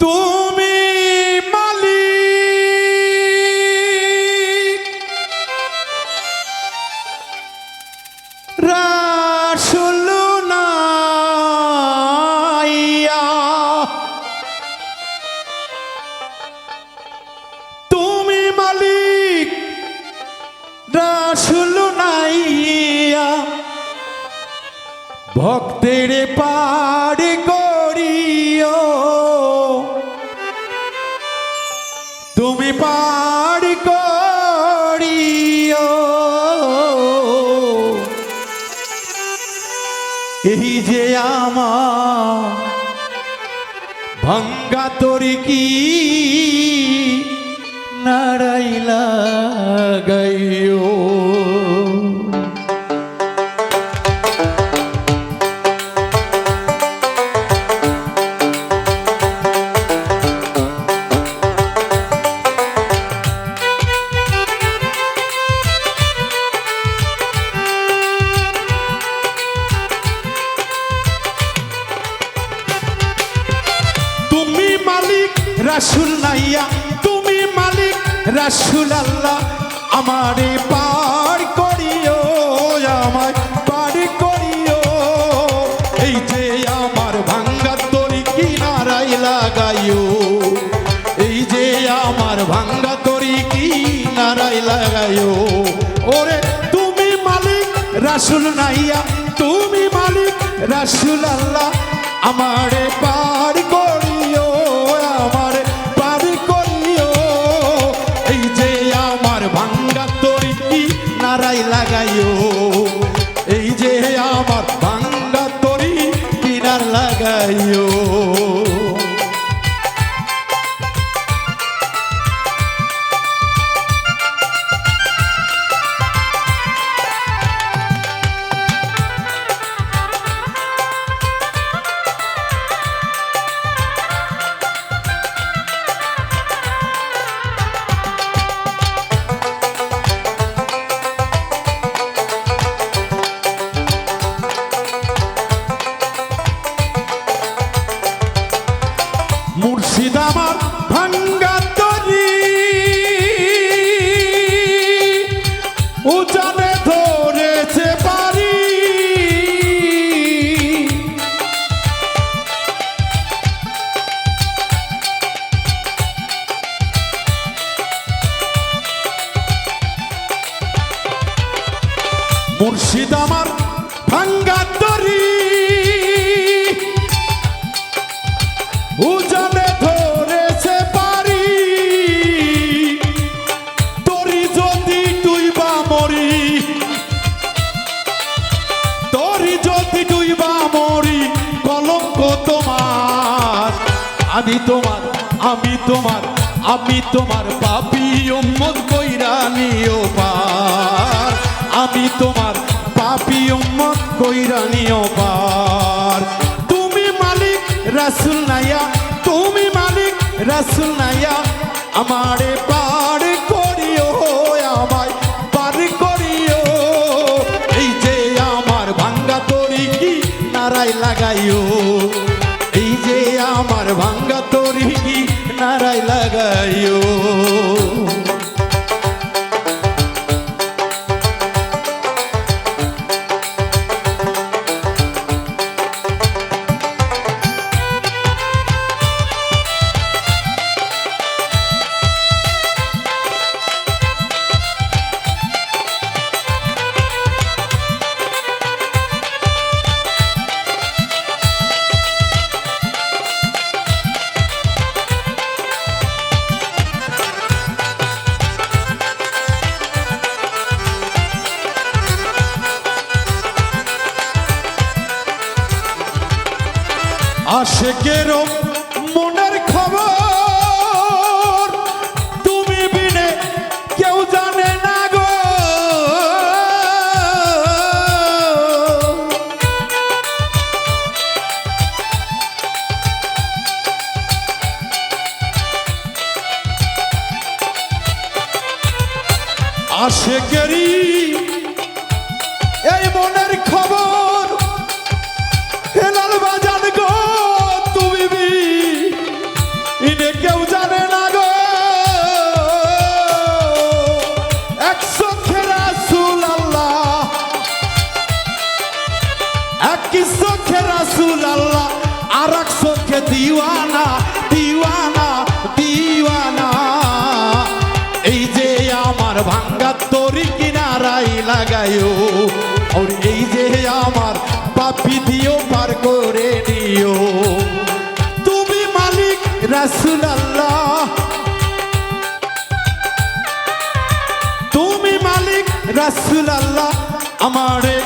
তুমি মালিক। রাসুলুনাইয়া তুমি মালিক রাসুলুনাইয়া ভক্তের পাড়ি এই যে আমার ভাঙ্গা তোর কি নারাইলা রাসুল নাইয়া, তুমি মালিক রাসুল আল্লাহ। আমারে পার করিও পার করিও। এই যে আমার ভাঙ্গা তরি কিনারাই লাগাইও, এই যে আমার ভাঙ্গা তরি কিনারাই লাগাইও। ওরে, তুমি মালিক রাসুল নাইয়া, তুমি মালিক রাসুল আল্লাহ। আমারে পার কিনার লাগাইও। মুর্শিদ আমার ভাঙ্গা তরি। উজানে ধরেছে পারি তোরি যদি তুই বা মরি, তোরি যদি তুই বা মরি, কলঙ্ক তোমার। আমি তোমার আমি তোমার আমি তোমার পাপি উম্মত কইরা নিও পার। আমি তোমার উম্মত কইরা পার। তুমি মালিক রাসুল নাইয়া, তুমি মালিক রাসুল নাইয়া, আমারে পার করিও আমায়, পার করিও। এই যে আমার ভাঙ্গা তরি কি নারাই লাগাইও? এই যে আমার ভাঙ্গা তরি কি লাগাইও? আশেকেরও মনের খবর তুমি বিনে কেউ জানে না গো। আশেকেরই লাগায়ো আর এই যে আমার পাপি দিও, পার করে নিও। তুমি মালিক রাসুল আল্লাহ তুমি মালিক রাসুল আল্লাহ আমারে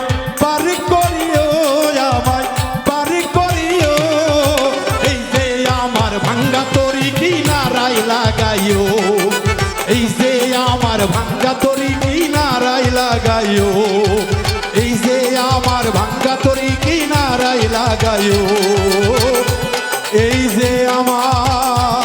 পার লাগাইও এই যে আমার ভাঙ্গা তরি কিনারাই লাগাইও এই যে আমার